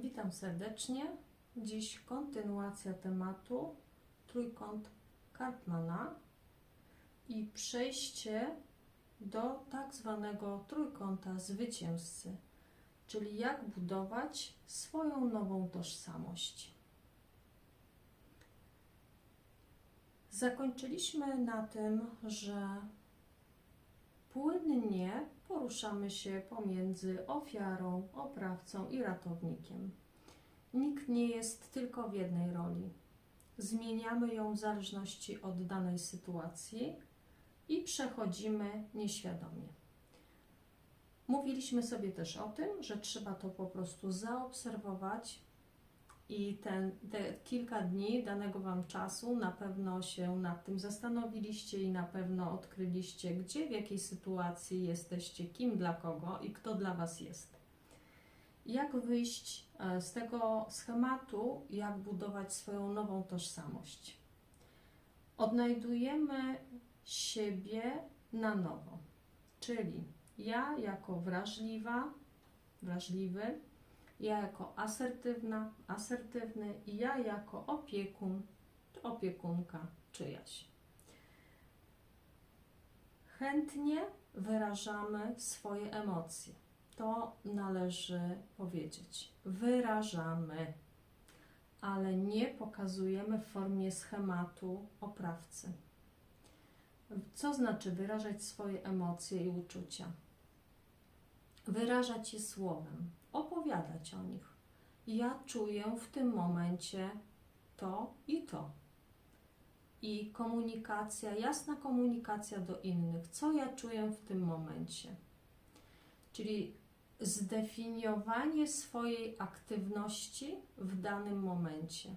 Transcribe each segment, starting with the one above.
Witam serdecznie. Dziś kontynuacja tematu trójkąt Karpmana i przejście do tak zwanego trójkąta zwycięzcy, czyli jak budować swoją nową tożsamość. Zakończyliśmy na tym, że płynnie poruszamy się pomiędzy ofiarą, oprawcą i ratownikiem. Nikt nie jest tylko w jednej roli. Zmieniamy ją w zależności od danej sytuacji i przechodzimy nieświadomie. Mówiliśmy sobie też o tym, że trzeba to po prostu zaobserwować i ten, te kilka dni danego Wam czasu na pewno się nad tym zastanowiliście i na pewno odkryliście, gdzie, w jakiej sytuacji jesteście, kim dla kogo i kto dla Was jest. Jak wyjść e, z tego schematu, jak budować swoją nową tożsamość. Odnajdujemy siebie na nowo, czyli ja jako wrażliwa, wrażliwy, ja jako asertywna, asertywny i ja jako opiekun, opiekunka czyjaś. Chętnie wyrażamy swoje emocje. To należy powiedzieć. Wyrażamy, ale nie pokazujemy w formie schematu oprawcy. Co znaczy wyrażać swoje emocje i uczucia? Wyrażać je słowem, opowiadać o nich. Ja czuję w tym momencie to i to. I komunikacja, jasna komunikacja do innych, co ja czuję w tym momencie. Czyli zdefiniowanie swojej aktywności w danym momencie.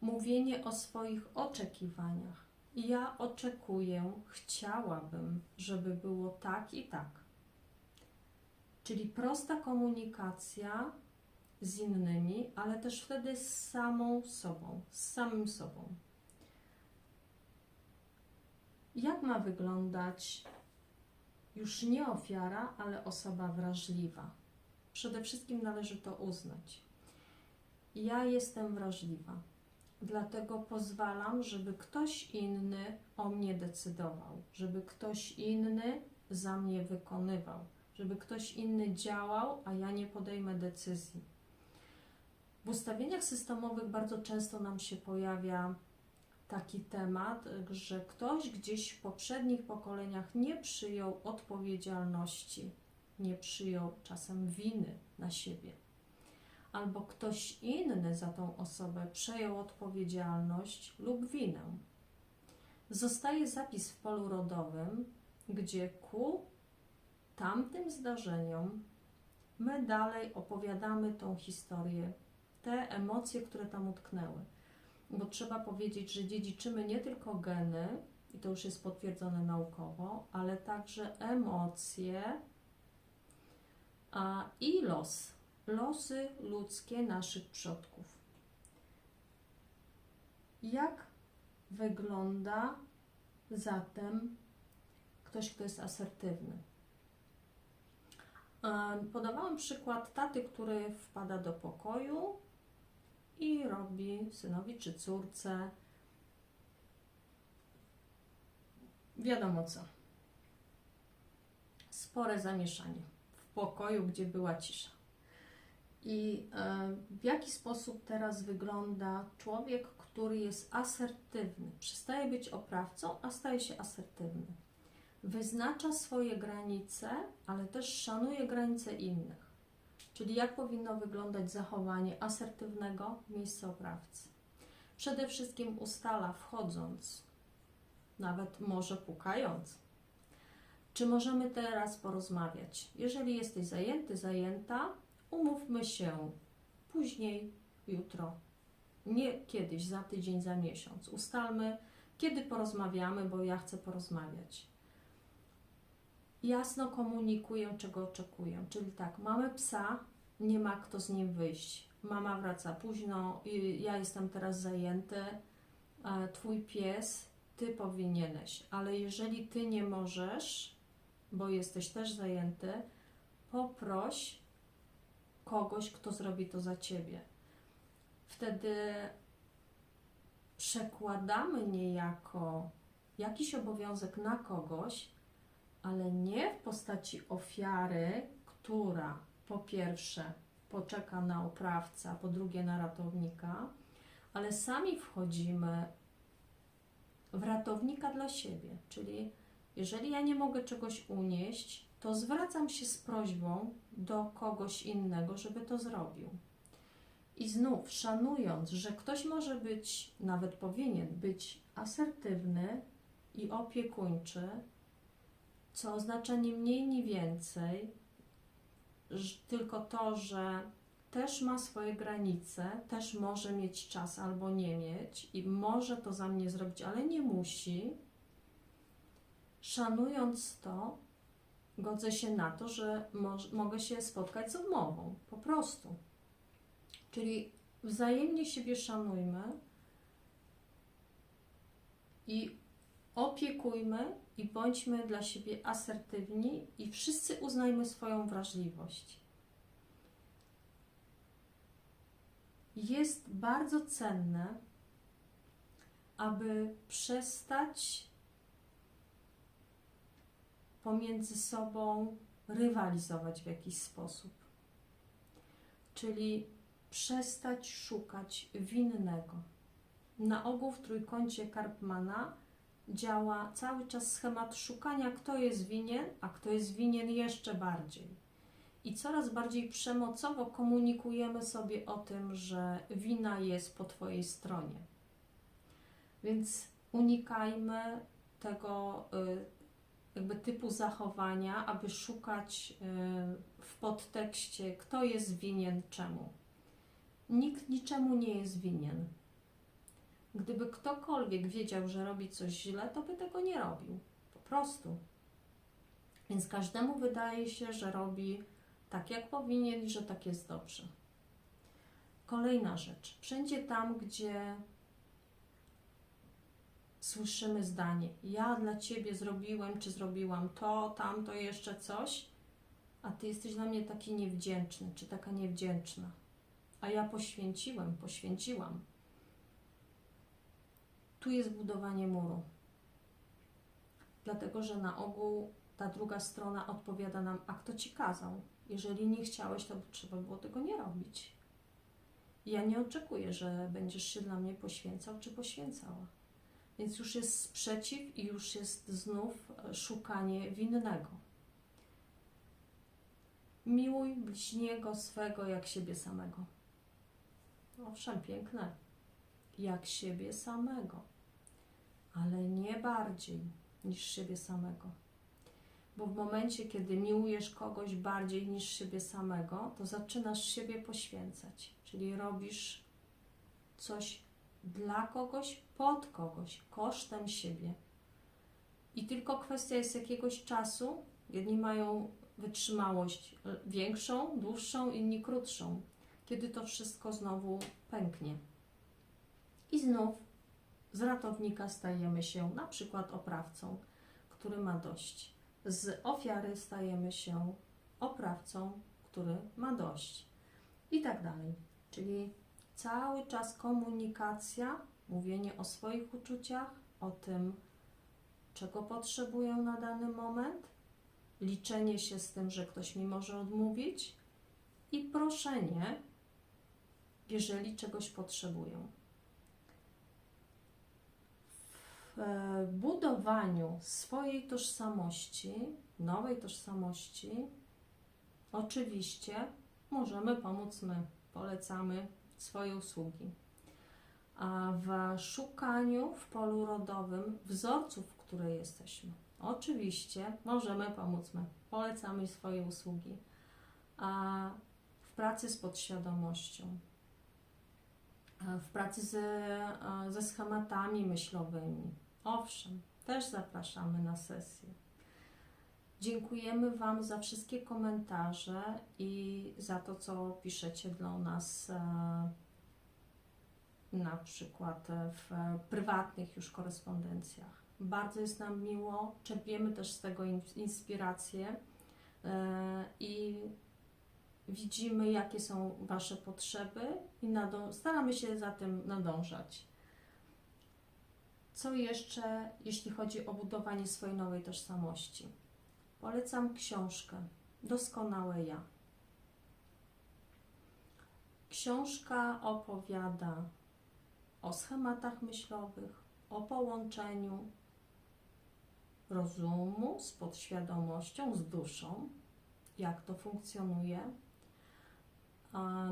Mówienie o swoich oczekiwaniach. Ja oczekuję, chciałabym, żeby było tak i tak. Czyli prosta komunikacja z innymi, ale też wtedy z samą sobą, z samym sobą. Jak ma wyglądać już nie ofiara, ale osoba wrażliwa? Przede wszystkim należy to uznać. Ja jestem wrażliwa, dlatego pozwalam, żeby ktoś inny o mnie decydował, żeby ktoś inny za mnie wykonywał żeby ktoś inny działał, a ja nie podejmę decyzji. W ustawieniach systemowych bardzo często nam się pojawia taki temat, że ktoś gdzieś w poprzednich pokoleniach nie przyjął odpowiedzialności, nie przyjął czasem winy na siebie. Albo ktoś inny za tą osobę przejął odpowiedzialność lub winę. Zostaje zapis w polu rodowym, gdzie ku tamtym zdarzeniom my dalej opowiadamy tą historię, te emocje, które tam utknęły. Bo trzeba powiedzieć, że dziedziczymy nie tylko geny, i to już jest potwierdzone naukowo, ale także emocje a, i los, losy ludzkie naszych przodków. Jak wygląda zatem ktoś, kto jest asertywny? Podawałam przykład taty, który wpada do pokoju i robi synowi czy córce wiadomo co. Spore zamieszanie w pokoju, gdzie była cisza. I w jaki sposób teraz wygląda człowiek, który jest asertywny? Przestaje być oprawcą, a staje się asertywny wyznacza swoje granice, ale też szanuje granice innych. Czyli jak powinno wyglądać zachowanie asertywnego w miejscu oprawcy. Przede wszystkim ustala wchodząc, nawet może pukając. Czy możemy teraz porozmawiać? Jeżeli jesteś zajęty, zajęta, umówmy się później, jutro, nie kiedyś, za tydzień, za miesiąc. Ustalmy, kiedy porozmawiamy, bo ja chcę porozmawiać jasno komunikuję, czego oczekuję. Czyli tak, mamy psa, nie ma kto z nim wyjść. Mama wraca późno, ja jestem teraz zajęty, twój pies, ty powinieneś, ale jeżeli ty nie możesz, bo jesteś też zajęty, poproś kogoś, kto zrobi to za ciebie. Wtedy przekładamy niejako jakiś obowiązek na kogoś, ale nie w postaci ofiary, która po pierwsze poczeka na oprawca, po drugie na ratownika, ale sami wchodzimy w ratownika dla siebie. Czyli jeżeli ja nie mogę czegoś unieść, to zwracam się z prośbą do kogoś innego, żeby to zrobił. I znów, szanując, że ktoś może być, nawet powinien być asertywny i opiekuńczy, co oznacza ni mniej, ni więcej, tylko to, że też ma swoje granice, też może mieć czas albo nie mieć i może to za mnie zrobić, ale nie musi. Szanując to, godzę się na to, że moż, mogę się spotkać z odmową, po prostu. Czyli wzajemnie siebie szanujmy i opiekujmy i bądźmy dla siebie asertywni i wszyscy uznajmy swoją wrażliwość. Jest bardzo cenne, aby przestać pomiędzy sobą rywalizować w jakiś sposób. Czyli przestać szukać winnego. Na ogół w trójkącie Karpmana działa cały czas schemat szukania, kto jest winien, a kto jest winien jeszcze bardziej. I coraz bardziej przemocowo komunikujemy sobie o tym, że wina jest po Twojej stronie. Więc unikajmy tego y, jakby typu zachowania, aby szukać y, w podtekście, kto jest winien czemu. Nikt niczemu nie jest winien. Gdyby ktokolwiek wiedział, że robi coś źle, to by tego nie robił. Po prostu. Więc każdemu wydaje się, że robi tak, jak powinien i że tak jest dobrze. Kolejna rzecz. Wszędzie tam, gdzie słyszymy zdanie: Ja dla ciebie zrobiłem, czy zrobiłam to, tamto, jeszcze coś, a ty jesteś dla mnie taki niewdzięczny, czy taka niewdzięczna. A ja poświęciłem, poświęciłam. Tu jest budowanie muru. Dlatego, że na ogół ta druga strona odpowiada nam: A kto ci kazał? Jeżeli nie chciałeś, to trzeba było tego nie robić. Ja nie oczekuję, że będziesz się dla mnie poświęcał czy poświęcała. Więc już jest sprzeciw i już jest znów e, szukanie winnego. Miłuj bliźniego swego jak siebie samego. Owszem, piękne. Jak siebie samego, ale nie bardziej niż siebie samego. Bo w momencie, kiedy miłujesz kogoś bardziej niż siebie samego, to zaczynasz siebie poświęcać, czyli robisz coś dla kogoś, pod kogoś, kosztem siebie. I tylko kwestia jest jakiegoś czasu. Jedni mają wytrzymałość e, większą, dłuższą, inni krótszą, kiedy to wszystko znowu pęknie. I znów z ratownika stajemy się na przykład oprawcą, który ma dość. Z ofiary stajemy się oprawcą, który ma dość. I tak dalej. Czyli cały czas komunikacja, mówienie o swoich uczuciach, o tym, czego potrzebuję na dany moment, liczenie się z tym, że ktoś mi może odmówić i proszenie, jeżeli czegoś potrzebuję. W budowaniu swojej tożsamości, nowej tożsamości, oczywiście możemy pomóc my, polecamy swoje usługi. A w szukaniu w polu rodowym wzorców, które jesteśmy, oczywiście możemy pomóc my, polecamy swoje usługi. A w pracy z podświadomością, w pracy ze, ze schematami myślowymi, owszem, też zapraszamy na sesję. Dziękujemy Wam za wszystkie komentarze i za to, co piszecie do nas, e, na przykład e, w prywatnych już korespondencjach. Bardzo jest nam miło, czerpiemy też z tego in- inspirację e, i widzimy, jakie są Wasze potrzeby i staramy się za tym nadążać. Co jeszcze, jeśli chodzi o budowanie swojej nowej tożsamości? Polecam książkę Doskonałe Ja. Książka opowiada o schematach myślowych, o połączeniu rozumu z podświadomością, z duszą, jak to funkcjonuje.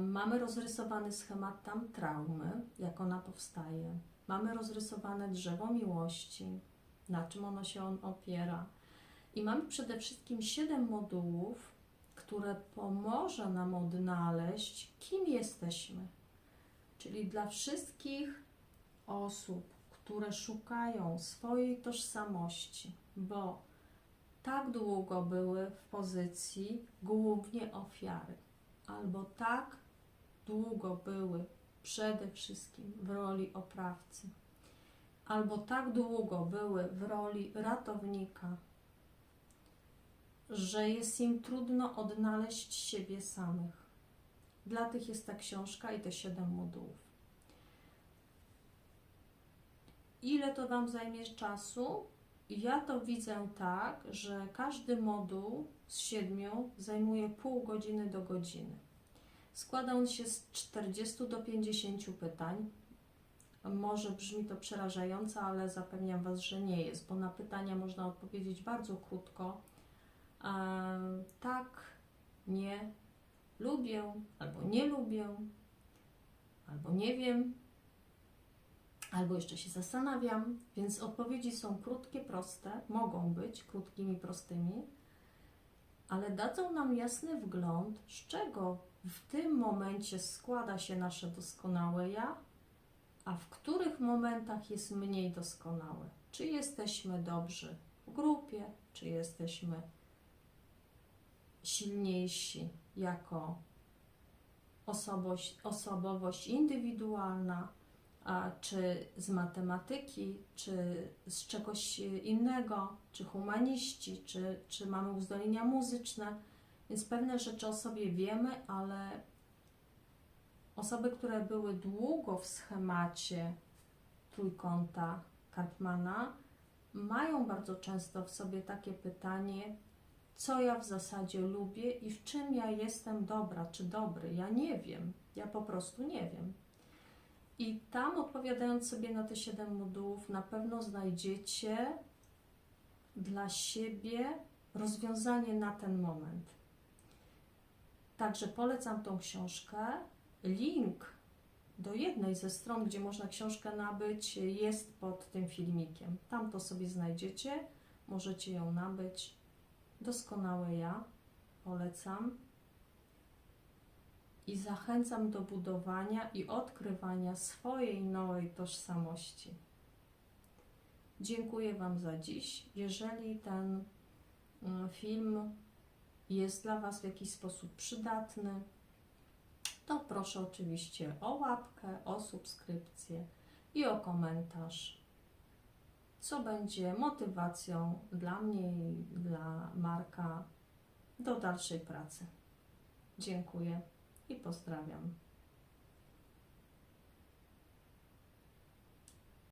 Mamy rozrysowany schemat tam traumy, jak ona powstaje. Mamy rozrysowane drzewo miłości, na czym ono się on opiera. I mamy przede wszystkim siedem modułów, które pomoże nam odnaleźć, kim jesteśmy. Czyli dla wszystkich osób, które szukają swojej tożsamości, bo tak długo były w pozycji głównie ofiary, albo tak długo były przede wszystkim w roli oprawcy, albo tak długo były w roli ratownika, że jest im trudno odnaleźć siebie samych. Dla tych jest ta książka i te siedem modułów. Ile to Wam zajmie czasu? Ja to widzę tak, że każdy moduł z siedmiu zajmuje pół godziny do godziny. Składa on się z 40 do 50 pytań. Może brzmi to przerażająco, ale zapewniam Was, że nie jest, bo na pytania można odpowiedzieć bardzo krótko. Ehm, tak, nie, lubię, albo nie lubię, albo nie wiem, albo jeszcze się zastanawiam, więc odpowiedzi są krótkie, proste, mogą być krótkimi, prostymi, ale dadzą nam jasny wgląd, z czego w tym momencie składa się nasze doskonałe ja, a w których momentach jest mniej doskonałe. Czy jesteśmy dobrzy w grupie, czy jesteśmy silniejsi jako osobowość, osobowość indywidualna, a czy z matematyki, czy z czegoś innego, czy humaniści, czy, czy mamy uzdolnienia muzyczne. Więc pewne rzeczy o sobie wiemy, ale osoby, które były długo w schemacie trójkąta Karpmana, mają bardzo często w sobie takie pytanie, co ja w zasadzie lubię i w czym ja jestem dobra czy dobry. Ja nie wiem, ja po prostu nie wiem. I tam, odpowiadając sobie na te siedem modułów, na pewno znajdziecie dla siebie rozwiązanie na ten moment. Także polecam tą książkę. Link do jednej ze stron, gdzie można książkę nabyć, jest pod tym filmikiem. Tam to sobie znajdziecie, możecie ją nabyć. Doskonałe ja polecam i zachęcam do budowania i odkrywania swojej nowej tożsamości. Dziękuję Wam za dziś. Jeżeli ten mm, film jest dla Was w jakiś sposób przydatny, to proszę oczywiście o łapkę, o subskrypcję i o komentarz, co będzie motywacją dla mnie i dla Marka do dalszej pracy. Dziękuję i pozdrawiam.